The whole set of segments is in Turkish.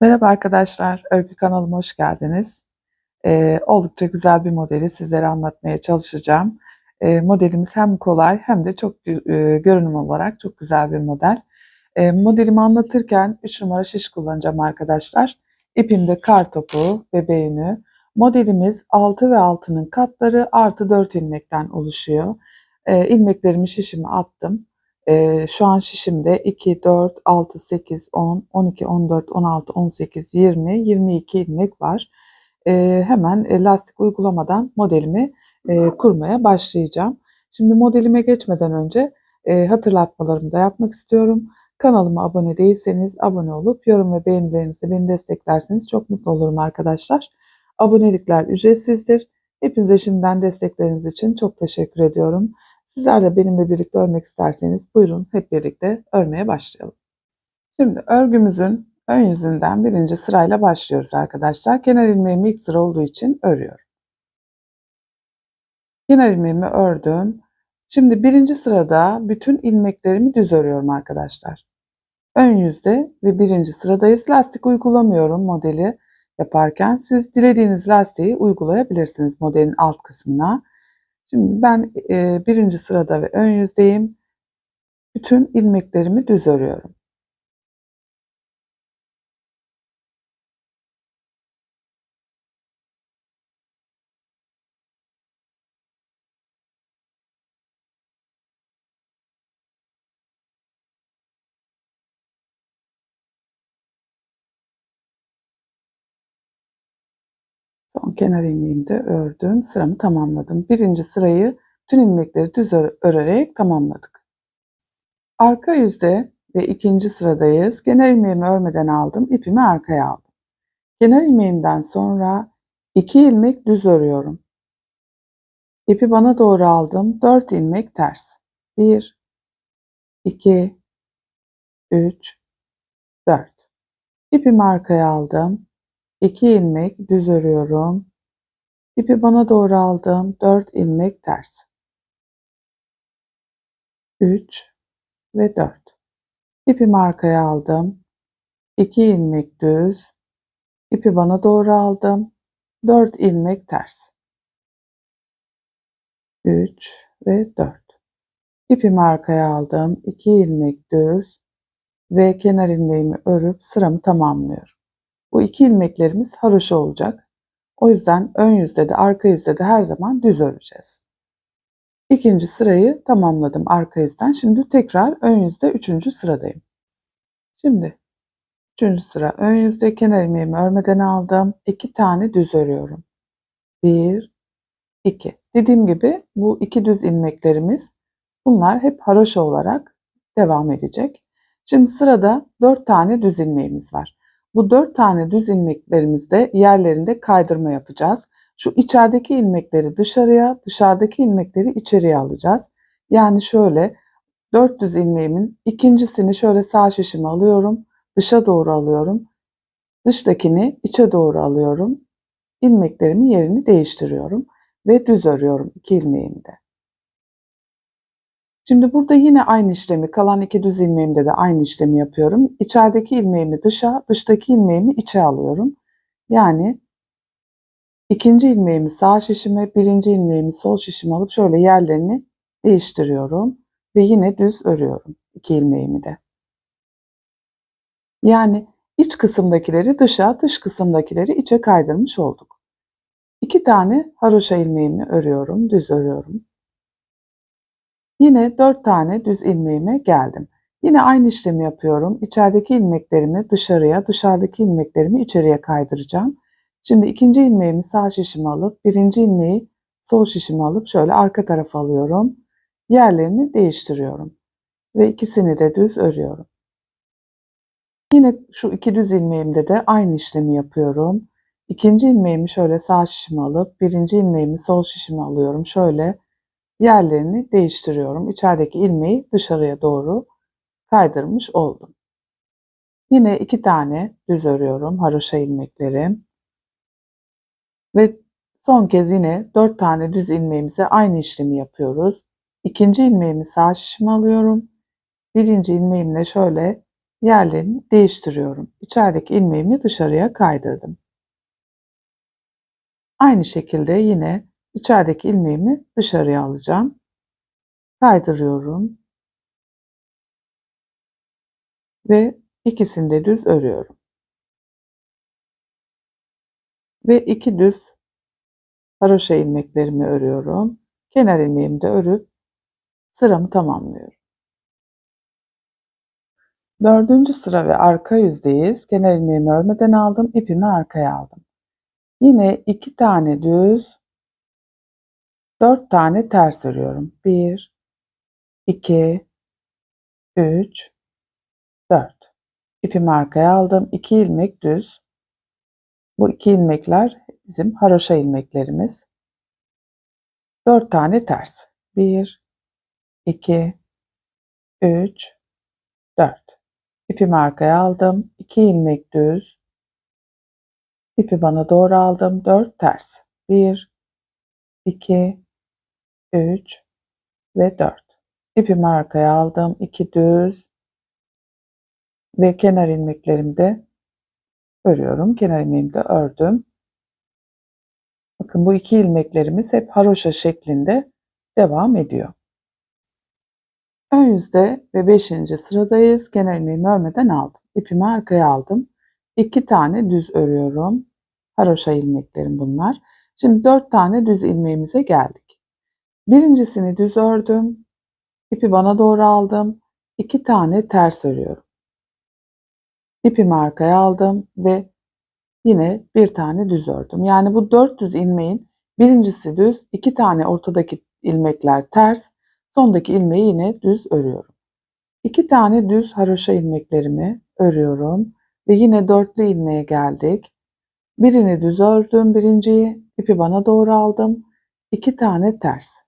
Merhaba arkadaşlar, Örgü kanalıma hoş geldiniz. Ee, oldukça güzel bir modeli sizlere anlatmaya çalışacağım. Ee, modelimiz hem kolay hem de çok e, görünüm olarak çok güzel bir model. Ee, modelimi anlatırken 3 numara şiş kullanacağım arkadaşlar. İpimde kar topu, bebeğini. Modelimiz 6 ve 6'nın katları artı 4 ilmekten oluşuyor. Ee, ilmeklerimi şişime attım. Ee, şu an şişimde 2, 4, 6, 8, 10, 12, 14, 16, 18, 20, 22 ilmek var. Ee, hemen e, lastik uygulamadan modelimi e, kurmaya başlayacağım. Şimdi modelime geçmeden önce e, hatırlatmalarımı da yapmak istiyorum. Kanalıma abone değilseniz abone olup yorum ve beğenilerinizi beni desteklerseniz çok mutlu olurum arkadaşlar. Abonelikler ücretsizdir. Hepinize şimdiden destekleriniz için çok teşekkür ediyorum. Sizler de benimle birlikte örmek isterseniz buyurun hep birlikte örmeye başlayalım. Şimdi örgümüzün ön yüzünden birinci sırayla başlıyoruz arkadaşlar. Kenar ilmeğim ilk sıra olduğu için örüyorum. Kenar ilmeğimi ördüm. Şimdi birinci sırada bütün ilmeklerimi düz örüyorum arkadaşlar. Ön yüzde ve birinci sıradayız. Lastik uygulamıyorum modeli yaparken. Siz dilediğiniz lastiği uygulayabilirsiniz modelin alt kısmına. Şimdi ben e, birinci sırada ve ön yüzdeyim. Bütün ilmeklerimi düz örüyorum. Kenar ilmeğimi de ördüm. Sıramı tamamladım. Birinci sırayı bütün ilmekleri düz örerek tamamladık. Arka yüzde ve ikinci sıradayız. Kenar ilmeğimi örmeden aldım. ipimi arkaya aldım. Kenar ilmeğimden sonra iki ilmek düz örüyorum. İpi bana doğru aldım. Dört ilmek ters. Bir, iki, üç, dört. İpimi arkaya aldım. 2 ilmek düz örüyorum. İpi bana doğru aldım. 4 ilmek ters. 3 ve 4. İpimi arkaya aldım. 2 ilmek düz. İpi bana doğru aldım. 4 ilmek ters. 3 ve 4. İpimi arkaya aldım. 2 ilmek düz ve kenar ilmeğimi örüp sıramı tamamlıyorum. Bu iki ilmeklerimiz haroşa olacak. O yüzden ön yüzde de arka yüzde de her zaman düz öreceğiz. İkinci sırayı tamamladım arka yüzden. Şimdi tekrar ön yüzde üçüncü sıradayım. Şimdi üçüncü sıra ön yüzde kenar ilmeğimi örmeden aldım. İki tane düz örüyorum. Bir, iki. Dediğim gibi bu iki düz ilmeklerimiz bunlar hep haroşa olarak devam edecek. Şimdi sırada dört tane düz ilmeğimiz var. Bu dört tane düz ilmeklerimizde yerlerinde kaydırma yapacağız. Şu içerideki ilmekleri dışarıya, dışarıdaki ilmekleri içeriye alacağız. Yani şöyle dört düz ilmeğimin ikincisini şöyle sağ şişime alıyorum. Dışa doğru alıyorum. Dıştakini içe doğru alıyorum. İlmeklerimin yerini değiştiriyorum. Ve düz örüyorum iki ilmeğimi de. Şimdi burada yine aynı işlemi kalan iki düz ilmeğimde de aynı işlemi yapıyorum. İçerideki ilmeğimi dışa, dıştaki ilmeğimi içe alıyorum. Yani ikinci ilmeğimi sağ şişime, birinci ilmeğimi sol şişime alıp şöyle yerlerini değiştiriyorum. Ve yine düz örüyorum iki ilmeğimi de. Yani iç kısımdakileri dışa, dış kısımdakileri içe kaydırmış olduk. İki tane haroşa ilmeğimi örüyorum, düz örüyorum. Yine 4 tane düz ilmeğime geldim. Yine aynı işlemi yapıyorum. İçerideki ilmeklerimi dışarıya, dışarıdaki ilmeklerimi içeriye kaydıracağım. Şimdi ikinci ilmeğimi sağ şişime alıp birinci ilmeği sol şişime alıp şöyle arka tarafa alıyorum. Yerlerini değiştiriyorum. Ve ikisini de düz örüyorum. Yine şu iki düz ilmeğimde de aynı işlemi yapıyorum. İkinci ilmeğimi şöyle sağ şişime alıp birinci ilmeğimi sol şişime alıyorum. Şöyle yerlerini değiştiriyorum. İçerideki ilmeği dışarıya doğru kaydırmış oldum. Yine iki tane düz örüyorum haroşa ilmekleri. Ve son kez yine dört tane düz ilmeğimize aynı işlemi yapıyoruz. İkinci ilmeğimi sağ şişime alıyorum. Birinci ilmeğimle şöyle yerlerini değiştiriyorum. İçerideki ilmeğimi dışarıya kaydırdım. Aynı şekilde yine içerideki ilmeğimi dışarıya alacağım. Kaydırıyorum. Ve ikisini de düz örüyorum. Ve iki düz haroşa ilmeklerimi örüyorum. Kenar ilmeğimi de örüp sıramı tamamlıyorum. Dördüncü sıra ve arka yüzdeyiz. Kenar ilmeğimi örmeden aldım. ipimi arkaya aldım. Yine iki tane düz, dört tane ters örüyorum. Bir, iki, üç, dört. İpimi arkaya aldım. İki ilmek düz. Bu iki ilmekler bizim haroşa ilmeklerimiz. Dört tane ters. Bir, iki, üç, dört. İpimi arkaya aldım. İki ilmek düz. İpi bana doğru aldım. 4 ters. 1, 2, 3 ve 4. İpimi arkaya aldım. 2 düz ve kenar ilmeklerimi de örüyorum. Kenar ilmeğimi de ördüm. Bakın bu iki ilmeklerimiz hep haroşa şeklinde devam ediyor. Ön yüzde ve 5. sıradayız. Kenar ilmeğimi örmeden aldım. İpimi arkaya aldım. 2 tane düz örüyorum. Haroşa ilmeklerim bunlar. Şimdi 4 tane düz ilmeğimize geldik. Birincisini düz ördüm. İpi bana doğru aldım. 2 tane ters örüyorum. İpimi arkaya aldım ve yine bir tane düz ördüm. Yani bu 4 düz ilmeğin birincisi düz, 2 tane ortadaki ilmekler ters, sondaki ilmeği yine düz örüyorum. 2 tane düz haroşa ilmeklerimi örüyorum ve yine dörtlü ilmeğe geldik. Birini düz ördüm birinciyi, ipi bana doğru aldım. İki tane ters.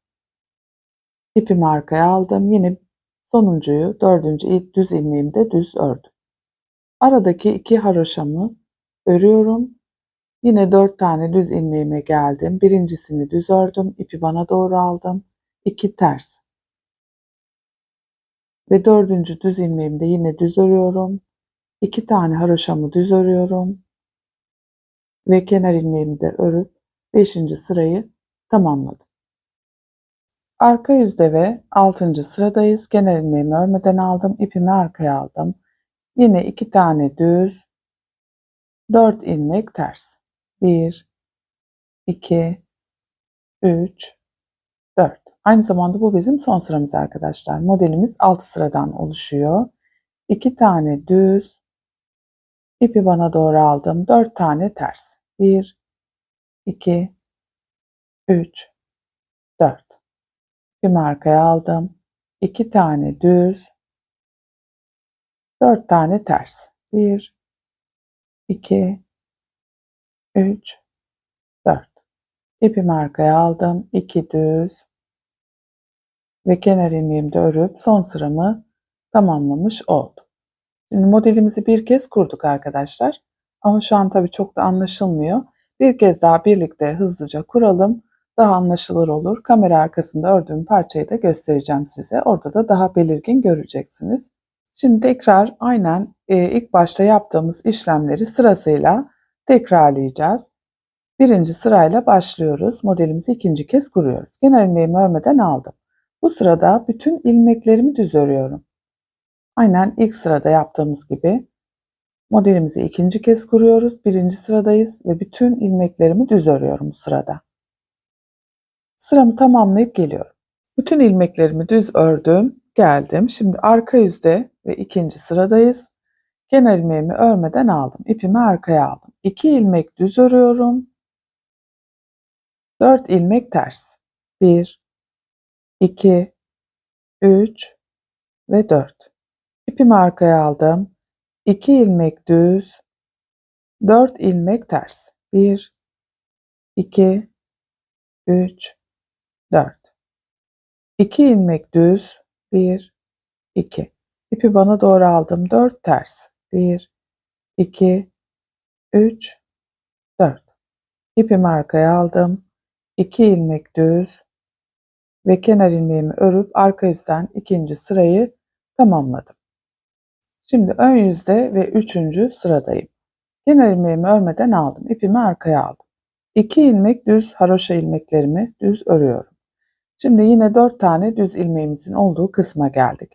İpimi arkaya aldım. Yine sonuncuyu, dördüncü düz ilmeğimi de düz ördüm. Aradaki iki haroşamı örüyorum. Yine dört tane düz ilmeğime geldim. Birincisini düz ördüm. ipi bana doğru aldım. İki ters. Ve dördüncü düz ilmeğimde yine düz örüyorum. İki tane haroşamı düz örüyorum ve kenar ilmeğimi de örüp 5. sırayı tamamladım. Arka yüzde ve 6. sıradayız. Kenar ilmeğimi örmeden aldım. ipimi arkaya aldım. Yine 2 tane düz, 4 ilmek ters. 1, 2, 3, 4. Aynı zamanda bu bizim son sıramız arkadaşlar. Modelimiz 6 sıradan oluşuyor. 2 tane düz, ipi bana doğru aldım. 4 tane ters. 1, 2, 3, 4. Bir markaya aldım. 2 tane düz, 4 tane ters. 1, 2, 3, 4. İpi markaya aldım. 2 düz ve kenar ilmeğimi de örüp son sıramı tamamlamış oldum. Şimdi modelimizi bir kez kurduk arkadaşlar. Ama şu an tabii çok da anlaşılmıyor. Bir kez daha birlikte hızlıca kuralım. Daha anlaşılır olur. Kamera arkasında ördüğüm parçayı da göstereceğim size. Orada da daha belirgin göreceksiniz. Şimdi tekrar aynen e, ilk başta yaptığımız işlemleri sırasıyla tekrarlayacağız. Birinci sırayla başlıyoruz. Modelimizi ikinci kez kuruyoruz. Kenar ilmeğimi örmeden aldım. Bu sırada bütün ilmeklerimi düz örüyorum. Aynen ilk sırada yaptığımız gibi Modelimizi ikinci kez kuruyoruz. Birinci sıradayız ve bütün ilmeklerimi düz örüyorum bu sırada. Sıramı tamamlayıp geliyorum. Bütün ilmeklerimi düz ördüm, geldim. Şimdi arka yüzde ve ikinci sıradayız. Kenar ilmeğimi örmeden aldım. İpimi arkaya aldım. 2 ilmek düz örüyorum. 4 ilmek ters. 1 2 3 ve 4. İpimi arkaya aldım. 2 ilmek düz, 4 ilmek ters. 1 2 3 4 2 ilmek düz, 1 2 İpi bana doğru aldım. 4 ters. 1 2 3 4 İpimi arkaya aldım. 2 ilmek düz ve kenar ilmeğimi örüp arka yüzden ikinci sırayı tamamladım. Şimdi ön yüzde ve üçüncü sıradayım. Genel ilmeğimi örmeden aldım. İpimi arkaya aldım. 2 ilmek düz haroşa ilmeklerimi düz örüyorum. Şimdi yine 4 tane düz ilmeğimizin olduğu kısma geldik.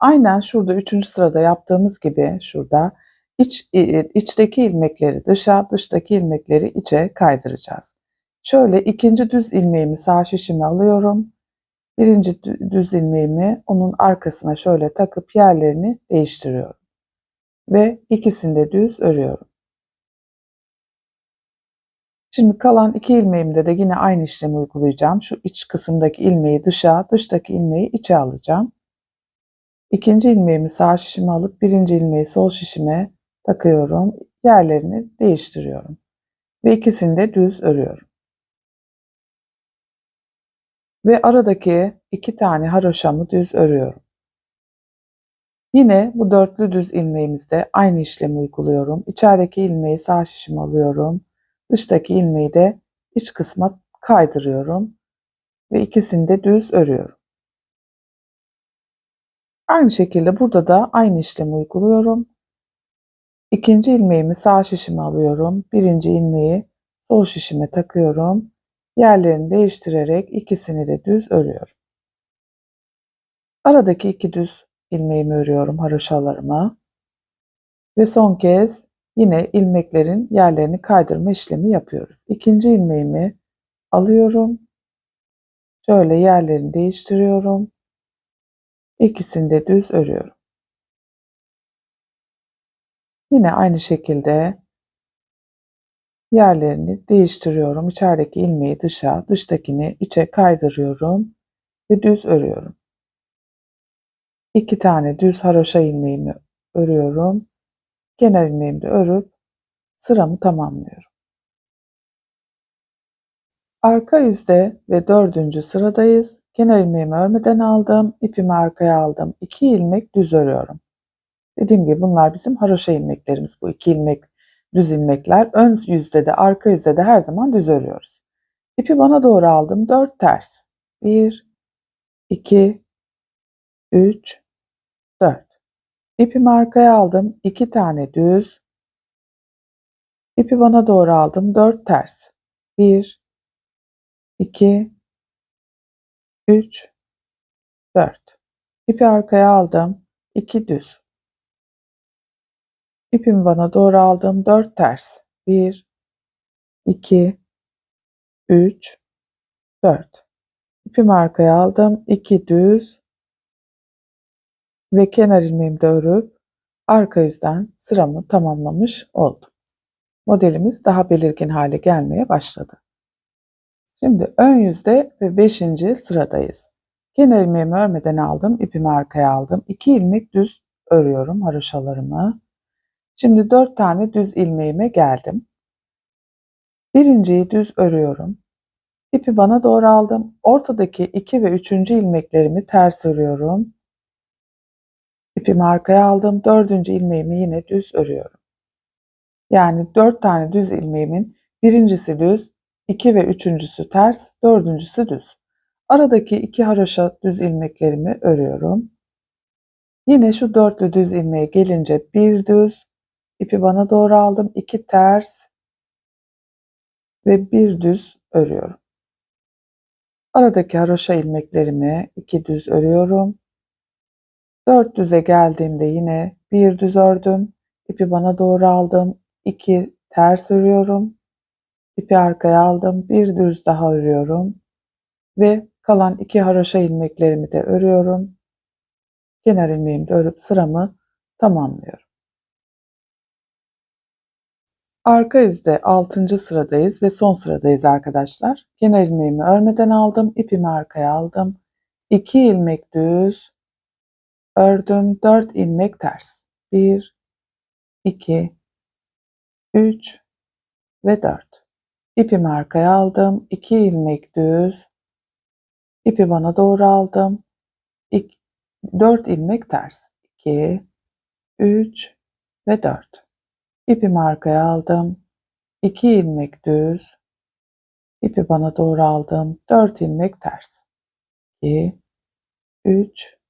Aynen şurada 3. sırada yaptığımız gibi şurada iç, içteki ilmekleri dışa, dıştaki ilmekleri içe kaydıracağız. Şöyle ikinci düz ilmeğimi sağ şişime alıyorum. Birinci düz ilmeğimi onun arkasına şöyle takıp yerlerini değiştiriyorum. Ve ikisini de düz örüyorum. Şimdi kalan iki ilmeğimde de yine aynı işlemi uygulayacağım. Şu iç kısımdaki ilmeği dışa, dıştaki ilmeği içe alacağım. İkinci ilmeğimi sağ şişime alıp birinci ilmeği sol şişime takıyorum. Yerlerini değiştiriyorum. Ve ikisini de düz örüyorum. Ve aradaki iki tane haroşamı düz örüyorum. Yine bu dörtlü düz ilmeğimizde aynı işlemi uyguluyorum. İçerideki ilmeği sağ şişime alıyorum. Dıştaki ilmeği de iç kısma kaydırıyorum. Ve ikisini de düz örüyorum. Aynı şekilde burada da aynı işlemi uyguluyorum. İkinci ilmeğimi sağ şişime alıyorum. Birinci ilmeği sol şişime takıyorum. Yerlerini değiştirerek ikisini de düz örüyorum. Aradaki iki düz ilmeğimi örüyorum haroşalarıma. Ve son kez yine ilmeklerin yerlerini kaydırma işlemi yapıyoruz. İkinci ilmeğimi alıyorum. Şöyle yerlerini değiştiriyorum. İkisini de düz örüyorum. Yine aynı şekilde yerlerini değiştiriyorum. İçerideki ilmeği dışa, dıştakini içe kaydırıyorum ve düz örüyorum. İki tane düz haroşa ilmeğimi örüyorum. Genel ilmeğimi de örüp sıramı tamamlıyorum. Arka yüzde ve dördüncü sıradayız. Genel ilmeğimi örmeden aldım. ipimi arkaya aldım. İki ilmek düz örüyorum. Dediğim gibi bunlar bizim haroşa ilmeklerimiz. Bu iki ilmek düz ilmekler. Ön yüzde de arka yüzde de her zaman düz örüyoruz. İpi bana doğru aldım. 4 ters. 1, 2, 3, 4. İpimi arkaya aldım. 2 tane düz. İpi bana doğru aldım. 4 ters. 1, 2, 3, 4. İpi arkaya aldım. 2 düz. İpimi bana doğru aldım. 4 ters. 1, 2, 3, 4. İpimi arkaya aldım. 2 düz ve kenar ilmeğimi de örüp arka yüzden sıramı tamamlamış oldum. Modelimiz daha belirgin hale gelmeye başladı. Şimdi ön yüzde ve 5. sıradayız. Kenar ilmeğimi örmeden aldım. ipimi arkaya aldım. 2 ilmek düz örüyorum haroşalarımı. Şimdi 4 tane düz ilmeğime geldim. Birinciyi düz örüyorum. İpi bana doğru aldım. Ortadaki 2 ve 3. ilmeklerimi ters örüyorum. İpimi arkaya aldım. 4. ilmeğimi yine düz örüyorum. Yani 4 tane düz ilmeğimin birincisi düz, 2 ve üçüncüsü ters, dördüncüsü düz. Aradaki iki haroşa düz ilmeklerimi örüyorum. Yine şu dörtlü düz ilmeğe gelince bir düz, ipi bana doğru aldım, iki ters ve bir düz örüyorum. Aradaki haroşa ilmeklerimi iki düz örüyorum. Dört düze geldiğimde yine bir düz ördüm. ipi bana doğru aldım. iki ters örüyorum. İpi arkaya aldım. Bir düz daha örüyorum. Ve kalan iki haroşa ilmeklerimi de örüyorum. Kenar ilmeğimi de örüp sıramı tamamlıyorum. Arka yüzde 6. sıradayız ve son sıradayız arkadaşlar. Kenar ilmeğimi örmeden aldım. ipimi arkaya aldım. 2 ilmek düz ördüm. 4 ilmek ters. 1 2 3 ve 4. İpimi arkaya aldım. 2 ilmek düz. İpi bana doğru aldım. 4 ilmek ters. 2 3 ve 4. İpimi arkaya aldım. 2 ilmek düz. İpi bana doğru aldım. 4 ilmek ters. 2 3 4.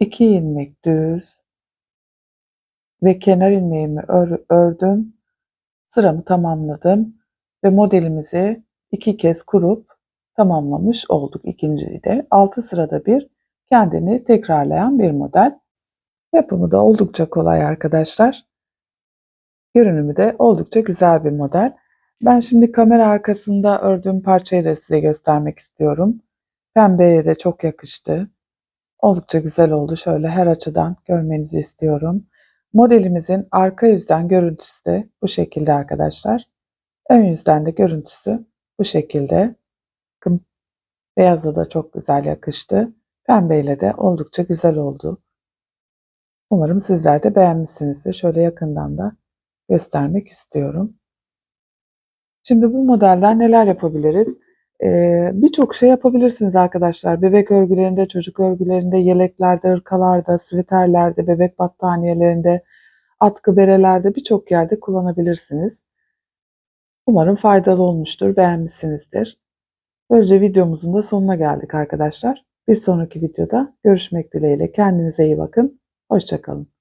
2 ilmek düz ve kenar ilmeğimi ör- ördüm. Sıramı tamamladım ve modelimizi iki kez kurup tamamlamış olduk ikinciyi de. 6 sırada bir kendini tekrarlayan bir model. Yapımı da oldukça kolay arkadaşlar. Görünümü de oldukça güzel bir model. Ben şimdi kamera arkasında ördüğüm parçayı da size göstermek istiyorum. Pembeye de çok yakıştı. Oldukça güzel oldu. Şöyle her açıdan görmenizi istiyorum. Modelimizin arka yüzden görüntüsü de bu şekilde arkadaşlar. Ön yüzden de görüntüsü bu şekilde. Bakın beyazla da çok güzel yakıştı. Pembeyle de oldukça güzel oldu. Umarım sizler de beğenmişsinizdir. Şöyle yakından da göstermek istiyorum. Şimdi bu modelden neler yapabiliriz? Birçok şey yapabilirsiniz arkadaşlar. Bebek örgülerinde, çocuk örgülerinde, yeleklerde, ırkalarda, sviterlerde, bebek battaniyelerinde, atkı berelerde birçok yerde kullanabilirsiniz. Umarım faydalı olmuştur, beğenmişsinizdir. Böylece videomuzun da sonuna geldik arkadaşlar. Bir sonraki videoda görüşmek dileğiyle. Kendinize iyi bakın. Hoşçakalın.